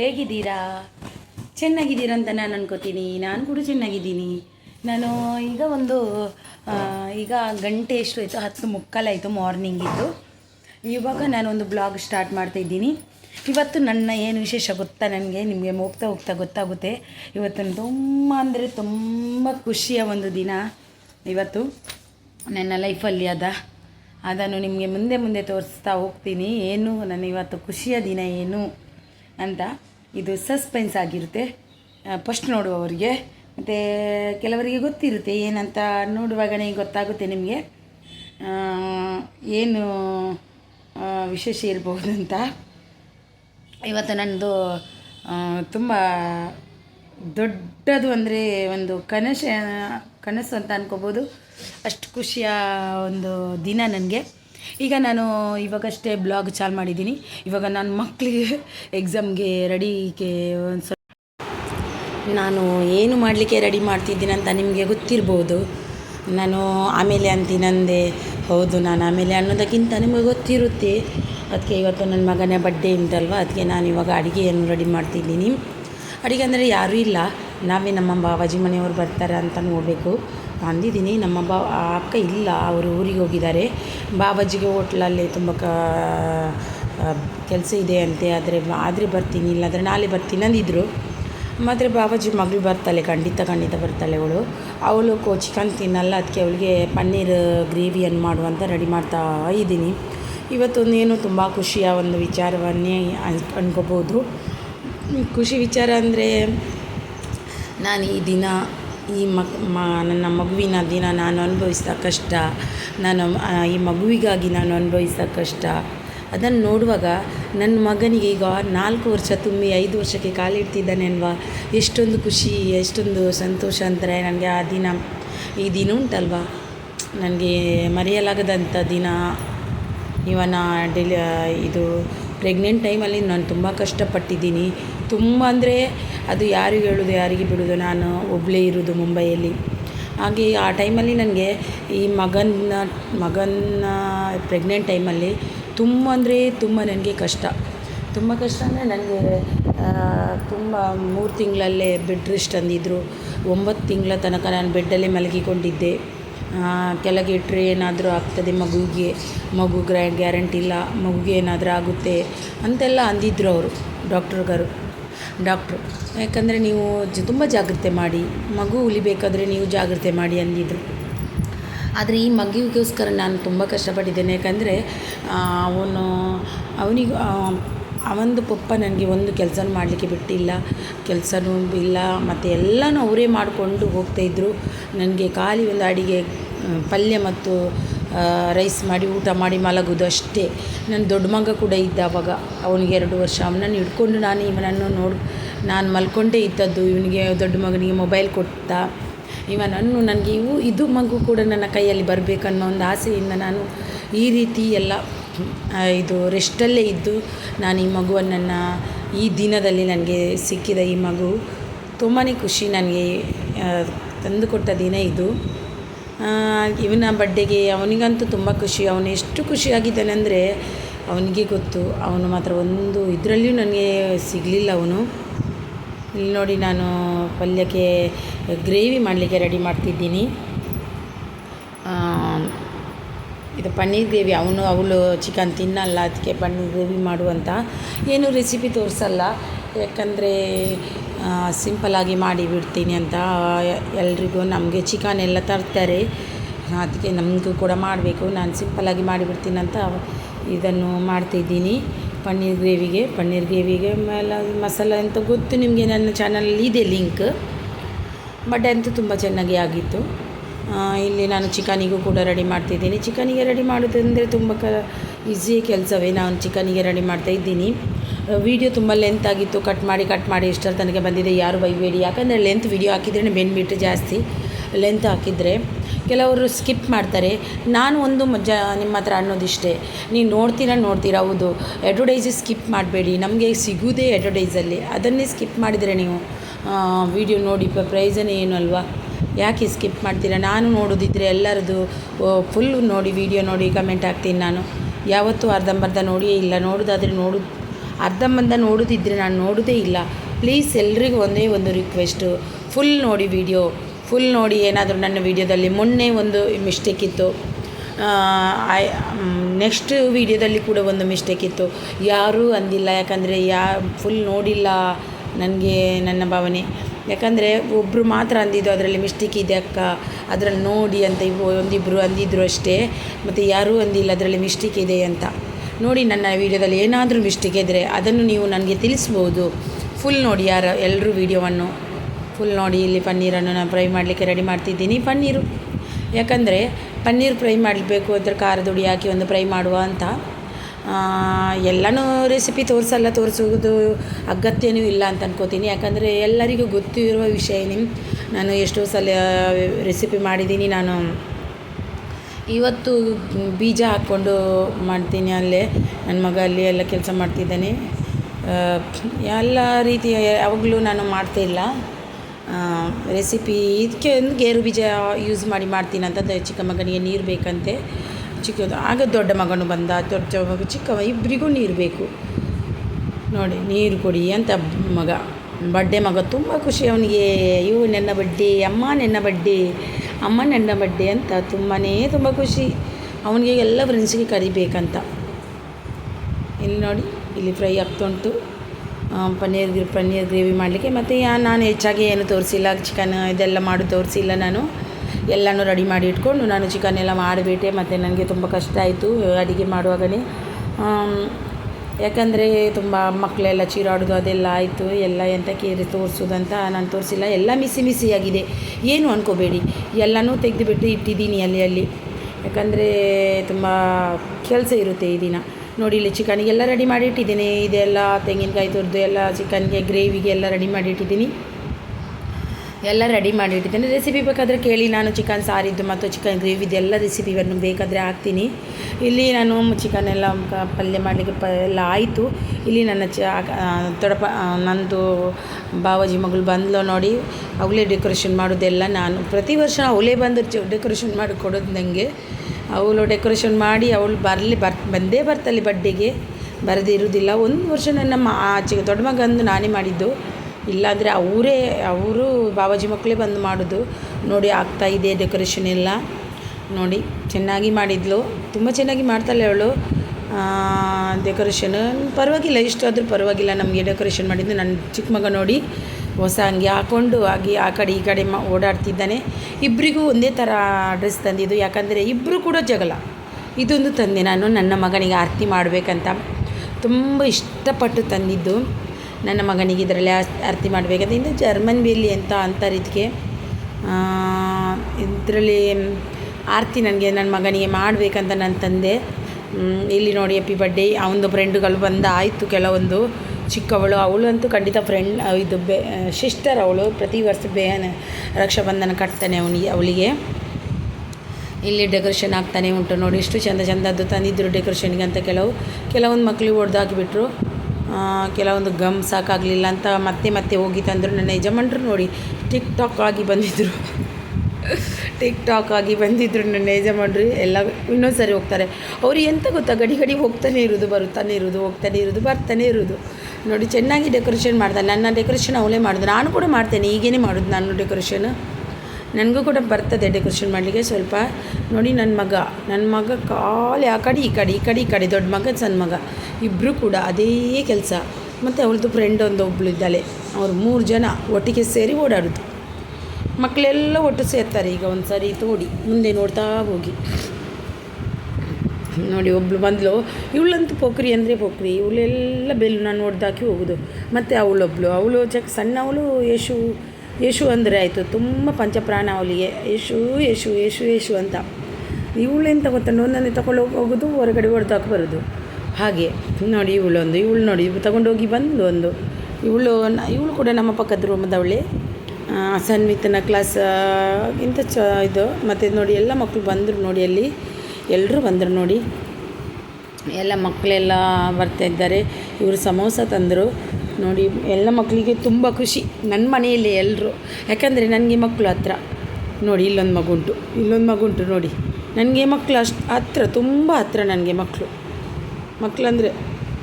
ಹೇಗಿದ್ದೀರಾ? ಚೆನ್ನಾಗಿದ್ದೀರಾ ಅಂತ ನಾನು ಅನ್ಕೋತೀನಿ. ನಾನು ಕೂಡ ಚೆನ್ನಾಗಿದ್ದೀನಿ. ನಾನು ಈಗ ಒಂದು ಈಗ ಗಂಟೆ ಎಷ್ಟು ಆಯಿತು ಹತ್ತು ಮುಕ್ಕಾಲಾಯಿತು ಮಾರ್ನಿಂಗ್ ಇದ್ದು. ಇವಾಗ ನಾನೊಂದು ಬ್ಲಾಗ್ ಸ್ಟಾರ್ಟ್ ಮಾಡ್ತಾ ಇದ್ದೀನಿ. ಇವತ್ತು ನನ್ನ ಏನು ವಿಶೇಷ ಗೊತ್ತಾ ನನಗೆ? ನಿಮಗೆ ಹೋಗ್ತಾ ಹೋಗ್ತಾ ಗೊತ್ತಾಗುತ್ತೆ. ಇವತ್ತು ತುಂಬ ಅಂದರೆ ತುಂಬ ಖುಷಿಯ ಒಂದು ದಿನ ಇವತ್ತು. ನನ್ನ ಲೈಫಲ್ಲಿ ಅದ. ಅದನ್ನು ನಿಮಗೆ ಮುಂದೆ ಮುಂದೆ ತೋರಿಸ್ತಾ ಹೋಗ್ತೀನಿ. ಏನು ನನ್ನ ಇವತ್ತು ಖುಷಿಯ ದಿನ ಏನು ಅಂತ. ಇದು ಸಸ್ಪೆನ್ಸ್ ಆಗಿರುತ್ತೆ. ಫಸ್ಟ್ ನೋಡುವವರಿಗೆ. ಮತ್ತು ಕೆಲವರಿಗೆ ಗೊತ್ತಿರುತ್ತೆ ಏನಂತ ನೋಡುವಾಗನೇ ಗೊತ್ತಾಗುತ್ತೆ ನಿಮಗೆ. ಏನು ವಿಶೇಷ ಇರಬಹುದು ಅಂತ ಇವತ್ತು ನನ್ನದು ತುಂಬ ದೊಡ್ಡದು ಅಂದರೆ ಒಂದು ಕನಸ, ಕನಸು ಅಂತ ಅನ್ಕೋಬೋದು. ಅಷ್ಟು ಖುಷಿಯ ಒಂದು ದಿನ ನನಗೆ. ಈಗ ನಾನು ಇವಾಗಷ್ಟೇ ಬ್ಲಾಗ್ ಚಾಲು ಮಾಡಿದ್ದೀನಿ. ಇವಾಗ ನನ್ನ ಮಕ್ಕಳಿಗೆ ಎಕ್ಸಾಮ್ಗೆ ರೆಡಿಗೆ ಒಂದು ಸ್ವಲ್ಪ ನಾನು ಏನು ಮಾಡಲಿಕ್ಕೆ ರೆಡಿ ಮಾಡ್ತಿದ್ದೀನಿ ಅಂತ ನಿಮಗೆ ಗೊತ್ತಿರ್ಬೋದು. ನಾನು ಆಮೇಲೆ ಅಂತೀನಂದೆ ಹೌದು ನಾನು ಆಮೇಲೆ ಅನ್ನೋದಕ್ಕಿಂತ ನಿಮಗೆ ಗೊತ್ತಿರುತ್ತೆ. ಅದಕ್ಕೆ ಇವತ್ತು ನನ್ನ ಮಗನ ಬಡ್ಡೆ ಉಂಟಲ್ವ ಅದಕ್ಕೆ ನಾನು ಇವಾಗ ಅಡುಗೆಯನ್ನು ರೆಡಿ ಮಾಡ್ತಿದ್ದೀನಿ. ಅಡುಗೆ ಅಂದರೆ ಯಾರೂ ಇಲ್ಲ, ನಾವೇ ನಮ್ಮ ಬಾವಾಜಿ ಮನೆಯವರು ಬರ್ತಾರೆ ಅಂತ ನೋಡಬೇಕು. ಅಂದಿದ್ದೀನಿ ನಮ್ಮ ಬಾ ಅಕ್ಕ ಇಲ್ಲ, ಅವರು ಊರಿಗೆ ಹೋಗಿದ್ದಾರೆ. ಬಾಬಾಜಿಗೆ ಹೋಟ್ಲಲ್ಲಿ ತುಂಬ ಕ ಕೆಲಸ ಇದೆ ಅಂತೆ. ಆದರೆ ಆದರೆ ಬರ್ತೀನಿ, ಇಲ್ಲಾಂದರೆ ನಾಳೆ ಬರ್ತೀನಿ ಅಂದಿದ್ರು. ಮತ್ತು ಬಾಬಾಜಿ ಮಗಳು ಬರ್ತಾಳೆ, ಖಂಡಿತ ಖಂಡಿತ ಬರ್ತಾಳೆ ಅವಳು. ಅವಳು ಕೋ ಚಿಕನ್ ತಿನ್ನಲ್ಲ ಅದಕ್ಕೆ ಅವಳಿಗೆ ಪನ್ನೀರ್ ಗ್ರೇವಿಯನ್ನು ಮಾಡುವಂತ ರೆಡಿ ಮಾಡ್ತಾ ಇದ್ದೀನಿ. ಏನು ತುಂಬ ಖುಷಿಯ ಒಂದು ವಿಚಾರವನ್ನೇ ಅನ್, ಅನ್ಕೋಬೋದು. ಖುಷಿ ವಿಚಾರ ಅಂದರೆ, ನಾನು ಈ ದಿನ ಈ ಮಗ ನನ್ನ ಮಗುವಿನ ದಿನ ನಾನು ಅನುಭವಿಸಿದ ಕಷ್ಟ, ನಾನು ಈ ಮಗುವಿಗಾಗಿ ನಾನು ಅನುಭವಿಸಿದ ಕಷ್ಟ, ಅದನ್ನು ನೋಡುವಾಗ ನನ್ನ ಮಗನಿಗೆ ಈಗ ನಾಲ್ಕು ವರ್ಷ ತುಂಬಿ ಐದು ವರ್ಷಕ್ಕೆ ಕಾಲಿಡ್ತಿದ್ದಾನೆ ಅಲ್ವಾ? ಎಷ್ಟೊಂದು ಖುಷಿ, ಎಷ್ಟೊಂದು ಸಂತೋಷ ಅಂದರೆ ನನಗೆ ಆ ದಿನ, ಈ ದಿನ ಉಂಟಲ್ವಾ? ನನಗೆ ಮರೆಯಲಾಗದಂಥ ದಿನ. ಇವನ ಡೆಲಿ ಇದು ಪ್ರೆಗ್ನೆಂಟ್ ಟೈಮಲ್ಲಿ ನಾನು ತುಂಬ ಕಷ್ಟಪಟ್ಟಿದ್ದೀನಿ. ತುಂಬ ಅಂದರೆ ಅದು ಯಾರಿಗೆ ಹೇಳೋದು, ಯಾರಿಗೆ ಬಿಡೋದು, ನಾನು ಒಬ್ಬಳೇ ಇರೋದು ಮುಂಬೈಯಲ್ಲಿ. ಹಾಗೆ ಆ ಟೈಮಲ್ಲಿ ನನಗೆ ಈ ಮಗನ ಮಗನ ಪ್ರೆಗ್ನೆಂಟ್ ಟೈಮಲ್ಲಿ ತುಂಬ ಅಂದರೆ ತುಂಬ ನನಗೆ ಕಷ್ಟ. ತುಂಬ ಕಷ್ಟ ಅಂದರೆ ನನಗೆ ತುಂಬ ಮೂರು ತಿಂಗಳಲ್ಲೇ ಬೆಡ್ ರೆಸ್ಟ್ ಅಂದಿದ್ದರು ಒಂಬತ್ತು ತಿಂಗಳ ತನಕ ನಾನು ಬೆಡ್ಡಲ್ಲೇ ಮಲಗಿಕೊಂಡಿದ್ದೆ. ಕೆಳಗೆ ಇಟ್ಟರೆ ಏನಾದರೂ ಆಗ್ತದೆ ಮಗುವಿಗೆ, ಮಗು ಗ್ರ್ಯಾ, ಗ್ಯಾರಂಟಿ ಇಲ್ಲ, ಮಗುಗೆ ಏನಾದರೂ ಆಗುತ್ತೆ ಅಂತೆಲ್ಲ ಅಂದಿದ್ರು ಅವರು ಡಾಕ್ಟ್ರುಗರು ಡಾಕ್ಟ್ರು. ಯಾಕಂದರೆ ನೀವು ಜ, ತುಂಬ ಜಾಗ್ರತೆ ಮಾಡಿ, ಮಗು ಉಳಿಬೇಕಾದ್ರೆ ನೀವು ಜಾಗ್ರತೆ ಮಾಡಿ ಅಂದಿದ್ರು. ಆದರೆ ಈ ಮಗುವಿಗೋಸ್ಕರ ನಾನು ತುಂಬ ಕಷ್ಟಪಟ್ಟಿದ್ದೇನೆ. ಯಾಕಂದರೆ ಅವನು, ಅವನಿಗೆ ಅವನದು ಪಪ್ಪ ನನಗೆ ಒಂದು ಕೆಲಸನೂ ಮಾಡಲಿಕ್ಕೆ ಬಿಟ್ಟಿಲ್ಲ, ಕೆಲಸನೂ ಇಲ್ಲ, ಮತ್ತು ಎಲ್ಲನೂ ಅವರೇ ಮಾಡಿಕೊಂಡು ಹೋಗ್ತಾಯಿದ್ರು ನನಗೆ ಖಾಲಿ ಒಂದು ಅಡಿಗೆ ಪಲ್ಯ ಮತ್ತು ರೈಸ್ ಮಾಡಿ, ಊಟ ಮಾಡಿ ಮಲಗೋದು ಅಷ್ಟೇ. ನನ್ನ ದೊಡ್ಡ ಮಗ ಕೂಡ ಇದ್ದ ಅವಾಗ, ಅವನಿಗೆ ಎರಡು ವರ್ಷ. ಅವನನ್ನು ಹಿಡ್ಕೊಂಡು ನಾನು ಇವನನ್ನು ನೋಡಿ, ನಾನು ಮಲ್ಕೊಂಡೇ ಇದ್ದದ್ದು. ಇವನಿಗೆ ದೊಡ್ಡ ಮಗನಿಗೆ ಮೊಬೈಲ್ ಕೊಟ್ಟ. ಇವನನ್ನು ನನಗೆ ಇವು, ಇದು ಮಗು ಕೂಡ ನನ್ನ ಕೈಯಲ್ಲಿ ಬರಬೇಕನ್ನೋ ಒಂದು ಆಸೆಯಿಂದ ನಾನು ಈ ರೀತಿ ಎಲ್ಲ ಇದು ರೆಸ್ಟಲ್ಲೇ ಇದ್ದು ನಾನು ಈ ಮಗುವನ್ನು ಈ ದಿನದಲ್ಲಿ ನನಗೆ ಸಿಕ್ಕಿದ ಈ ಮಗು ತುಂಬಾ ಖುಷಿ ನನಗೆ ತಂದುಕೊಟ್ಟ ದಿನ ಇದು. ಇವನ ಬಡ್ಡೆಗೆ ಅವನಿಗಂತೂ ತುಂಬ ಖುಷಿ. ಅವನು ಎಷ್ಟು ಖುಷಿಯಾಗಿದ್ದಾನೆ ಅಂದರೆ ಅವನಿಗೆ ಗೊತ್ತು. ಅವನು ಮಾತ್ರ ಒಂದು ಇದರಲ್ಲಿಯೂ ನನಗೆ ಸಿಗಲಿಲ್ಲ ಅವನು. ಇಲ್ಲಿ ನೋಡಿ ನಾನು ಪಲ್ಯಕ್ಕೆ ಗ್ರೇವಿ ಮಾಡಲಿಕ್ಕೆ ರೆಡಿ ಮಾಡ್ತಿದ್ದೀನಿ. ಇದು ಪನ್ನೀರ್ ಗ್ರೇವಿ ಅವನು, ಅವಳು ಚಿಕನ್ ತಿನ್ನಲ್ಲ ಅದಕ್ಕೆ ಪನ್ನೀರ್ ಗ್ರೇವಿ ಮಾಡುವಂತ ಏನು ರೆಸಿಪಿ ತೋರಿಸಲ್ಲ. ಯಾಕಂದರೆ ಸಿಂಪಲಾಗಿ ಮಾಡಿ ಬಿಡ್ತೀನಿ ಅಂತ ಎಲ್ರಿಗೂ ನಮಗೆ ಚಿಕನ್ ಎಲ್ಲ ತರ್ತಾರೆ. ಅದಕ್ಕೆ ನಮಗೂ ಕೂಡ ಮಾಡಬೇಕು. ನಾನು ಸಿಂಪಲಾಗಿ ಮಾಡಿಬಿಡ್ತೀನಿ ಅಂತ ಇದನ್ನು ಮಾಡ್ತಿದ್ದೀನಿ ಪನ್ನೀರ್ ಗ್ರೇವಿಗೆ ಪನ್ನೀರ್ ಗ್ರೇವಿಗೆ ಮೇಲೆ ಮಸಾಲ ಅಂತ ಗೊತ್ತು ನಿಮಗೆ ನನ್ನ ಚಾನಲಲ್ಲಿ ಇದೆ ಲಿಂಕ್ ಬಟ್ ಅಂತೂ ತುಂಬ ಚೆನ್ನಾಗಿ ಆಗಿತ್ತು. ಇಲ್ಲಿ ನಾನು ಚಿಕನಿಗೂ ಕೂಡ ರೆಡಿ ಮಾಡ್ತಿದ್ದೀನಿ. ಚಿಕನಿಗೆ ರೆಡಿ ಮಾಡೋದಂದರೆ ತುಂಬ ಕ ಈಸಿ ಕೆಲಸವೇ. ನಾನು ಚಿಕನಿಗೆ ರೆಡಿ ಮಾಡ್ತಾ ಇದ್ದೀನಿ. ವಿಡಿಯೋ ತುಂಬ ಲೆಂತ್ ಆಗಿತ್ತು. ಕಟ್ ಮಾಡಿ ಕಟ್ ಮಾಡಿ ಇಷ್ಟರ ತನಕ ಬಂದಿದೆ, ಯಾರು ಬೈಬೇಡಿ. ಯಾಕಂದರೆ ಲೆಂತ್ ವಿಡಿಯೋ ಹಾಕಿದ್ರೆ ಬೆನ್ಬಿಟ್ಟು ಜಾಸ್ತಿ ಲೆಂತ್ ಹಾಕಿದರೆ ಕೆಲವರು ಸ್ಕಿಪ್ ಮಾಡ್ತಾರೆ. ನಾನು ಒಂದು ಮಜ್ಜ ನಿಮ್ಮ ಹತ್ರ ಅನ್ನೋದಿಷ್ಟೇ. ನೀವು ನೋಡ್ತೀರಾ ನೋಡ್ತೀರಾ? ಹೌದು. ಅಡ್ವರ್ಟೈಸ್ ಸ್ಕಿಪ್ ಮಾಡಬೇಡಿ. ನಮಗೆ ಸಿಗೋದೇ ಅಡ್ವರ್ಟೈಸಲ್ಲಿ ಅದನ್ನೇ ಸ್ಕಿಪ್ ಮಾಡಿದರೆ ನೀವು ವಿಡಿಯೋ ನೋಡಿ, ಪ್ರಯೋಜನ ಏನು ಅಲ್ವಾ? ಯಾಕೆ ಸ್ಕಿಪ್ ಮಾಡ್ತೀರಾ? ನಾನು ನೋಡೋದಿದ್ದರೆ ಎಲ್ಲರದು ಫುಲ್ ನೋಡಿ ವಿಡಿಯೋ ನೋಡಿ ಕಮೆಂಟ್ ಹಾಕ್ತೀನಿ ನಾನು. ಯಾವತ್ತೂ ಅರ್ಧಂಬರ್ಧ ನೋಡಿಯೇ ಇಲ್ಲ. ನೋಡೋದಾದರೆ ನೋಡು, ಅರ್ಧಂಬರ್ಧ ನೋಡೋದಿದ್ದರೆ ನಾನು ನೋಡೋದೇ ಇಲ್ಲ. ಪ್ಲೀಸ್ ಎಲ್ರಿಗೂ ಒಂದೇ ಒಂದು ರಿಕ್ವೆಸ್ಟು ಫುಲ್ ನೋಡಿ ವಿಡಿಯೋ ಫುಲ್ ನೋಡಿ ಏನಾದರೂ ನನ್ನ ವಿಡಿಯೋದಲ್ಲಿ ಮೊನ್ನೆ ಒಂದು ಮಿಸ್ಟೇಕ್ ಇತ್ತು. ನೆಕ್ಸ್ಟ್ ವೀಡಿಯೋದಲ್ಲಿ ಕೂಡ ಒಂದು ಮಿಸ್ಟೇಕ್ ಇತ್ತು. ಯಾರೂ ಅಂದಿಲ್ಲ. ಯಾಕಂದರೆ ಯಾ ಫುಲ್ ನೋಡಿಲ್ಲ. ನನಗೆ, ನನ್ನ ಭಾವನೆ. ಯಾಕಂದರೆ ಒಬ್ಬರು ಮಾತ್ರ ಅಂದಿದ್ದು ಅದರಲ್ಲಿ ಮಿಸ್ಟೇಕ್ ಇದೆ ಅಕ್ಕ, ಅದರಲ್ಲಿ ನೋಡಿ ಅಂತ ಇವು ಒಂದಿಬ್ಬರು ಅಂದಿದ್ರು ಅಷ್ಟೇ, ಮತ್ತು ಯಾರೂ ಅಂದಿಲ್ಲ ಅದರಲ್ಲಿ ಮಿಸ್ಟೇಕ್ ಇದೆ ಅಂತ. ನೋಡಿ ನನ್ನ ವೀಡಿಯೋದಲ್ಲಿ ಏನಾದರೂ ಮಿಸ್ಟೇಕ್ ಇದ್ದರೆ ಅದನ್ನು ನೀವು ನನಗೆ ತಿಳಿಸ್ಬೋದು. ಫುಲ್ ನೋಡಿ ಯಾರು ಎಲ್ಲರೂ ವೀಡಿಯೋವನ್ನು ಫುಲ್ ನೋಡಿ ಇಲ್ಲಿ ಪನ್ನೀರನ್ನು ನಾನು ಫ್ರೈ ಮಾಡಲಿಕ್ಕೆ ರೆಡಿ ಮಾಡ್ತಿದ್ದೀನಿ. ಪನ್ನೀರು, ಯಾಕಂದರೆ ಪನ್ನೀರ್ ಫ್ರೈ ಮಾಡಬೇಕು, ಅದರ ಖಾರದ ಹುಡಿ ಹಾಕಿ ಒಂದು ಫ್ರೈ ಮಾಡುವ ಅಂತ. ಎಲ್ಲನೂ ರೆಸಿಪಿ ತೋರಿಸಲ್ಲ ತೋರಿಸೋದು ಅಗತ್ಯನೂ ಇಲ್ಲ ಅಂತ ಅನ್ಕೋತೀನಿ. ಯಾಕಂದರೆ ಎಲ್ಲರಿಗೂ ಗೊತ್ತಿರುವ ವಿಷಯನೇ ನಾನು ಎಷ್ಟೋ ಸಲ ರೆಸಿಪಿ ಮಾಡಿದ್ದೀನಿ. ನಾನು ಇವತ್ತು ಬೀಜ ಹಾಕ್ಕೊಂಡು ಮಾಡ್ತೀನಿ ಅಲ್ಲೇ. ನನ್ನ ಮಗ ಅಲ್ಲಿ ಎಲ್ಲ ಕೆಲಸ ಮಾಡ್ತಿದ್ದಾನೆ. ಎಲ್ಲ ರೀತಿಯ, ಯಾವಾಗಲೂ ನಾನು ಮಾಡ್ತಿಲ್ಲ ರೆಸಿಪಿ ಇದಕ್ಕೆ ಗೇರು ಬೀಜ ಯೂಸ್ ಮಾಡಿ ಮಾಡ್ತೀನಿ ಅಂತ. ಚಿಕ್ಕ ಮಗನಿಗೆ ನೀರು ಬೇಕಂತೆ. ಚಿಕ್ಕದು, ಆಗ ದೊಡ್ಡ ಮಗನು ಬಂದ, ದೊಡ್ಡ ಮಗ ಚಿಕ್ಕವ ಇಬ್ಬರಿಗೂ ನೀರು ಬೇಕು. ನೋಡಿ, ನೀರು ಕೊಡಿ ಅಂತ ಮಗ. ಬಡ್ಡೆ ಮಗ ತುಂಬ ಖುಷಿ ಅವನಿಗೆ. ಇವು ನನ್ನ ಬಡ್ಡಿ, ಅಮ್ಮ ನನ್ನ ಬಡ್ಡಿ, ಅಮ್ಮ ನನ್ನ ಬಡ್ಡಿ ಅಂತ ತುಂಬಾ ತುಂಬ ಖುಷಿ. ಅವನಿಗೆ ಎಲ್ಲ ಫ್ರೆಂಡ್ಸಿಗೆ ಕರಿಬೇಕಂತ. ಇಲ್ಲಿ ನೋಡಿ, ಇಲ್ಲಿ ಫ್ರೈ ಆಗ್ತುಂಟು ಪನ್ನೀರ್ ಪನ್ನೀರ್ ಗ್ರೇವಿ ಮಾಡಲಿಕ್ಕೆ. ಮತ್ತು ನಾನು ಹೆಚ್ಚಾಗಿ ಏನು ತೋರಿಸಿಲ್ಲ ಚಿಕನ್ ಇದೆಲ್ಲ ಮಾಡಿ ತೋರಿಸಿಲ್ಲ ನಾನು. ಎಲ್ಲನೂ ರೆಡಿ ಮಾಡಿ ಇಟ್ಕೊಂಡು ನಾನು ಚಿಕನ್ ಎಲ್ಲ ಮಾಡಿಬಿಟ್ಟೆ, ಮತ್ತು ನನಗೆ ತುಂಬ ಕಷ್ಟ ಆಯಿತು ಅಡುಗೆ ಮಾಡುವಾಗಲೇ ಯಾಕಂದರೆ ತುಂಬ ಮಕ್ಕಳೆಲ್ಲ ಚೀರಾಡೋದು ಅದೆಲ್ಲ ಆಯಿತು, ಎಲ್ಲ ಎಂತ ಕೇರಿ ತೋರಿಸೋದಂತ ನಾನು ತೋರಿಸಿಲ್ಲ, ಎಲ್ಲ ಮಿಸಿ ಮಿಸಿಯಾಗಿದೆ. ಏನು ಅನ್ಕೋಬೇಡಿ, ಎಲ್ಲನೂ ತೆಗೆದುಬಿಟ್ಟು ಇಟ್ಟಿದ್ದೀನಿ ಅಲ್ಲಿ ಅಲ್ಲಿ. ಯಾಕಂದರೆ ತುಂಬ ಕೆಲಸ ಇರುತ್ತೆ ಈ ದಿನ. ನೋಡಿ, ಇಲ್ಲಿ ಚಿಕನಿಗೆಲ್ಲ ರೆಡಿ ಮಾಡಿ ಇಟ್ಟಿದ್ದೀನಿ, ಇದೆಲ್ಲ ತೆಂಗಿನಕಾಯಿ ತುರಿದು ಎಲ್ಲ ಚಿಕನ್ಗೆ, ಗ್ರೇವಿಗೆ ಎಲ್ಲ ರೆಡಿ ಮಾಡಿ ಇಟ್ಟಿದ್ದೀನಿ. ಎಲ್ಲ ರೆಡಿ ಮಾಡಿ ಇಟ್ಟಿದ್ದೀನಿ ರೆಸಿಪಿ ಬೇಕಾದರೆ ಕೇಳಿ, ನಾನು ಚಿಕನ್ ಸಾರಿದ್ದು ಮತ್ತು ಚಿಕನ್ ಗ್ರೇವಿ ಎಲ್ಲ ರೆಸಿಪಿಯನ್ನು ಬೇಕಾದರೆ ಹಾಕ್ತೀನಿ. ಇಲ್ಲಿ ನಾನು ಚಿಕನ್ ಎಲ್ಲ ಪಲ್ಯ ಮಾಡಲಿಕ್ಕೆ ಪ, ಎಲ್ಲ ಆಯಿತು. ಇಲ್ಲಿ ನನ್ನ ಚ ತೊಡಪ ನಂದು ಬಾವಾಜಿ ಮಗಳು ಬಂದ್ಲು ನೋಡಿ. ಅವಳೇ ಡೆಕೋರೇಷನ್ ಮಾಡೋದೆಲ್ಲ ನಾನು. ಪ್ರತಿ ವರ್ಷ ಅವಳೇ ಬಂದು ಡೆಕೋರೇಷನ್ ಮಾಡಿ ಕೊಡೋದು ನನಗೆ ಅವಳು ಡೆಕೋರೇಷನ್ ಮಾಡಿ, ಅವಳು ಬರಲಿ, ಬರ್, ಬಂದೇ ಬರ್ತಲ್ಲಿ ಬಡ್ಡೆಗೆ ಬರದೇ ಇರುವುದಿಲ್ಲ ಒಂದು ವರ್ಷ ನನ್ನ ಮ ದೊಡ್ಡ ಮಗಂದು ನಾನೇ ಮಾಡಿದ್ದು. ಇಲ್ಲಾಂದರೆ ಅವರೇ ಅವರು ಬಾಬಾಜಿ ಮಕ್ಕಳೇ ಬಂದು ಮಾಡೋದು. ನೋಡಿ ಆಗ್ತಾ ಇದೆ ಡೆಕೋರೇಷನ್ ಎಲ್ಲ. ನೋಡಿ, ಚೆನ್ನಾಗಿ ಮಾಡಿದ್ಲು. ತುಂಬ ಚೆನ್ನಾಗಿ ಮಾಡ್ತಾಳೆ ಅವಳು. ಡೆಕೋರೇಷನ್ ಪರವಾಗಿಲ್ಲ, ಇಷ್ಟಾದರೂ ಪರವಾಗಿಲ್ಲ ನಮಗೆ ಡೆಕೋರೇಷನ್ ಮಾಡಿದ್ದು. ನನ್ನ ಚಿಕ್ಕ ಮಗ ನೋಡಿ, ಹೊಸ ಅಂಗಿ ಹಾಕ್ಕೊಂಡು ಆಗಿ ಆ ಕಡೆ ಈ ಕಡೆ ಮ, ಓಡಾಡ್ತಿದ್ದಾನೆ. ಇಬ್ಬರಿಗೂ ಒಂದೇ ಥರ ಡ್ರೆಸ್ ತಂದಿದ್ದು. ಯಾಕಂದರೆ ಇಬ್ಬರು ಕೂಡ ಜಗಳ. ಇದೊಂದು ತಂದೆ. ನಾನು ನನ್ನ ಮಗನಿಗೆ ಆರತಿ ಮಾಡಬೇಕಂತ ತುಂಬ ಇಷ್ಟಪಟ್ಟು ತಂದಿದ್ದು. ನನ್ನ ಮಗನಿಗೆ ಇದರಲ್ಲಿ ಆರತಿ ಮಾಡಬೇಕಂತ. ಇನ್ನು ಜರ್ಮನ್ ಬೇಲಿ ಅಂತ ಅಂತ ಇದಕ್ಕೆ ಇದರಲ್ಲಿ ಆರತಿ ನನಗೆ ನನ್ನ ಮಗನಿಗೆ ಮಾಡಬೇಕಂತ ನನ್ನ ತಂದೆ. ಇಲ್ಲಿ ನೋಡಿ ಹ್ಯಾಪಿ ಬರ್ಡೇ ಅವನದು ಫ್ರೆಂಡುಗಳು ಬಂದ ಆಯಿತು ಕೆಲವೊಂದು. ಚಿಕ್ಕವಳು, ಅವಳು ಅಂತೂ ಖಂಡಿತ ಫ್ರೆಂಡ್ ಇದು ಬೆ ಸಿಸ್ಟರ್ ಅವಳು. ಪ್ರತಿ ವರ್ಷ ಬೇ ರಕ್ಷಾಬಂಧನ ಕಟ್ತಾನೆ ಅವನಿಗೆ, ಅವಳಿಗೆ. ಇಲ್ಲಿ ಡೆಕೋರೇಷನ್ ಆಗ್ತಾನೆ ಉಂಟು ನೋಡಿ. ಇಷ್ಟು ಚಂದ, ಚಂದದ್ದು ತಂದಿದ್ದರು ಡೆಕೋರೇಷನ್ಗೆ ಅಂತ ಕೆಲವು, ಕೆಲವೊಂದು ಮಕ್ಕಳಿಗೆ ಹೊಡೆದು ಹಾಕಿಬಿಟ್ರು ಕೆಲವೊಂದು ಗಮ್ ಸಾಕಾಗಲಿಲ್ಲ ಅಂತ ಮತ್ತೆ ಮತ್ತೆ ಹೋಗಿ ತಂದರು. ನನ್ನ ಯಜಮಾನ್ರು ನೋಡಿ ಟಿಕ್ ಟಾಕ್ ಆಗಿ ಬಂದಿದ್ದರು ಟಿಕ್ ಟಾಕ್ ಆಗಿ ಬಂದಿದ್ದರು ನನ್ನ ಯಜಮಾನ್ರು. ಎಲ್ಲ ಇನ್ನೊಂದು ಸರಿ ಹೋಗ್ತಾರೆ. ಅವರು ಎಂತ ಗೊತ್ತಾ? ಗಡಿ ಗಡಿ ಹೋಗ್ತಾನೆ ಇರೋದು, ಬರುತ್ತಾನೆ ಇರೋದು, ಹೋಗ್ತಾನೆ ಇರೋದು, ಬರ್ತಾನೆ ಇರೋದು. ನೋಡಿ, ಚೆನ್ನಾಗಿ ಡೆಕೋರೇಷನ್ ಮಾಡ್ದೆ. ನನ್ನ ಡೆಕೋರೇಷನ್ ಅವಳೇ ಮಾಡಿದೆ. ನಾನು ಕೂಡ ಮಾಡ್ತೇನೆ. ಈಗೇನೆ ಮಾಡೋದು ನಾನು ಡೆಕೋರೇಷನ್ ನನಗೂ ಕೂಡ ಬರ್ತದೆ ಡೆಕೋರೇಷನ್ ಮಾಡಲಿಕ್ಕೆ ಸ್ವಲ್ಪ. ನೋಡಿ ನನ್ನ ಮಗ ನನ್ನ ಮಗ ಕಾಲು ಆ ಕಡೆ, ಈ ಕಡೆ ಈ ಕಡೆ ಈ ಕಡೆ, ದೊಡ್ಡ ಮಗ ಸಣ್ಣ ಮಗ. ಇಬ್ಬರು ಕೂಡ ಅದೇ ಕೆಲಸ. ಮತ್ತು ಅವಳದು ಫ್ರೆಂಡ್ ಒಂದು ಒಬ್ಬಳು ಇದ್ದಾಳೆ. ಅವ್ರು ಮೂರು ಜನ ಒಟ್ಟಿಗೆ ಸೇರಿ ಓಡಾಡೋದು. ಮಕ್ಕಳೆಲ್ಲ ಒಟ್ಟು ಸೇರ್ತಾರೆ, ಈಗ ಒಂದು ಸರಿ ತೋಡಿ, ಮುಂದೆ ನೋಡ್ತಾ ಹೋಗಿ. ನೋಡಿ ಒಬ್ಳು ಬಂದಳು ಇವಳಂತೂ ಪೋಖ್ರಿ ಅಂದರೆ ಪೋಖ್ರಿ, ಇವಳೆಲ್ಲ ಬೆಲ್ಲು ನಾನು ನೋಡ್ದಾಕಿ ಹೋಗೋದು. ಮತ್ತು ಅವಳೊಬ್ಳು, ಅವಳು ಚಕ್ ಸಣ್ಣ, ಅವಳು ಯಶು ಯಶು ಅಂದರೆ ಆಯಿತು, ತುಂಬ ಪಂಚಪ್ರಾಣ ಅವಳಿಗೆ. ಯಶು ಯೇಶು ಯೇಶು ಯೇಶು ಅಂತ. ಇವಳೇನು ಎಂತ ಗೊತ್ತಾ? ಒಂದೊಂದೇ ತಗೊಂಡು ಹೋಗೋದು, ಹೊರಗಡೆ ಹೊಡೆದು ಬರೋದು. ಹಾಗೆ, ನೋಡಿ ಇವಳೊಂದು ಇವಳು ನೋಡಿ ತಗೊಂಡೋಗಿ ಬಂದು ಒಂದು. ಇವಳು ಇವಳು ಕೂಡ ನಮ್ಮ ಪಕ್ಕದ ರೂಮದವಳೆ. ಸನ್ಮಿತನ ಕ್ಲಾಸ್ ಇಂಥ ಚ, ಇದು. ಮತ್ತು ನೋಡಿ, ಎಲ್ಲ ಮಕ್ಕಳು ಬಂದರು ನೋಡಿ ಅಲ್ಲಿ. ಎಲ್ಲರೂ ಬಂದರು ನೋಡಿ. ಎಲ್ಲ ಮಕ್ಕಳೆಲ್ಲ ಬರ್ತಾ ಇದ್ದಾರೆ. ಇವರು ಸಮೋಸ ತಂದರು. ನೋಡಿ, ಎಲ್ಲ ಮಕ್ಕಳಿಗೆ ತುಂಬ ಖುಷಿ. ನನ್ನ ಮನೆಯಲ್ಲಿ ಎಲ್ಲರೂ ಯಾಕಂದರೆ ನನಗೆ ಮಕ್ಕಳು ಹತ್ರ. ನೋಡಿ, ಇಲ್ಲೊಂದು ಮಗುಂಟು. ಇಲ್ಲೊಂದು ಮಗುಂಟು ನೋಡಿ. ನನಗೆ ಮಕ್ಕಳು ಅಷ್ಟು ಹತ್ರ, ತುಂಬ ಹತ್ರ ನನಗೆ ಮಕ್ಕಳು ಮಕ್ಕಳಂದರೆ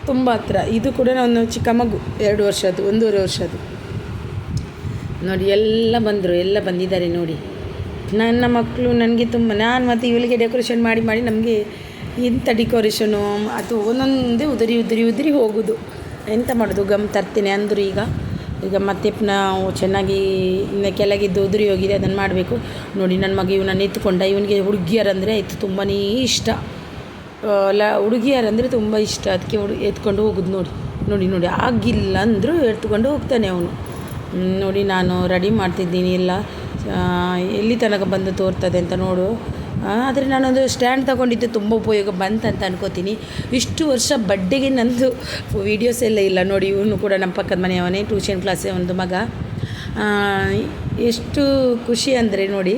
ತುಂಬ ಹತ್ರ. ಇದು ಕೂಡ ಒಂದು ಚಿಕ್ಕ ಮಗು, ಎರಡು ವರ್ಷದ್ದು, ಒಂದೂವರೆ ವರ್ಷದ್ದು. ನೋಡಿ, ಎಲ್ಲ ಬಂದರು, ಎಲ್ಲ ಬಂದಿದ್ದಾರೆ ನೋಡಿ. ನನ್ನ ಮಕ್ಕಳು ನನಗೆ ತುಂಬ, ನಾನು ಮತ್ತು ಇವಳಿಗೆ ಡೆಕೋರೇಷನ್ ಮಾಡಿ ಮಾಡಿ ನಮಗೆ ಇಂಥ ಡೆಕೋರೇಷನು ಅದು ಒಂದೊಂದೇ ಉದುರಿ ಉದುರಿ ಉದುರಿ ಹೋಗೋದು. ಎಂತ ಮಾಡೋದು? ಗಮ್ ತರ್ತೀನಿ, ಅಂದರು ಈಗ. ಈಗ ಮತ್ತೆ ನಾವು ಚೆನ್ನಾಗಿ ಕೆಳಗಿದ್ದು ಉದುರಿ ಹೋಗಿದೆ ಅದನ್ನು ಮಾಡಬೇಕು. ನೋಡಿ ನನ್ನ ಮಗ ಇವನನ್ನು ಎತ್ಕೊಂಡ, ಇವನಿಗೆ ಹುಡುಗಿಯರಂದರೆ ಆಯಿತು ತುಂಬಾ ಇಷ್ಟ. ಲ, ಹುಡುಗಿಯರಂದರೆ ತುಂಬ ಇಷ್ಟ. ಅದಕ್ಕೆ ಹುಡು, ಎತ್ಕೊಂಡು ಹೋಗುದು ನೋಡಿ. ನೋಡಿ ನೋಡಿ, ಆಗಿಲ್ಲ ಅಂದರೂ ಎತ್ಕೊಂಡು ಹೋಗ್ತಾನೆ ಅವನು. ನೋಡಿ, ನಾನು ರೆಡಿ ಮಾಡ್ತಿದ್ದೀನಿ ಎಲ್ಲ. ಎಲ್ಲಿ ತನಕ ಬಂದು ತೋರ್ತದೆ ಅಂತ ನೋಡು. ಆದರೆ ನಾನೊಂದು ಸ್ಟ್ಯಾಂಡ್ ತಗೊಂಡಿದ್ದು ತುಂಬ ಉಪಯೋಗ ಬಂತಂತ ಅನ್ಕೋತೀನಿ. ಇಷ್ಟು ವರ್ಷ ಬಡ್ಡೆಗೆ ನಂದು ವೀಡಿಯೋಸ್ ಎಲ್ಲ ಇಲ್ಲ. ನೋಡಿ, ಇವನು ಕೂಡ ನಮ್ಮ ಪಕ್ಕದ ಮನೆಯವನೇ ಟ್ಯೂಷನ್ ಕ್ಲಾಸೇ ಒಂದು ಮಗ. ಎಷ್ಟು ಖುಷಿ ಅಂದರೆ ನೋಡಿ,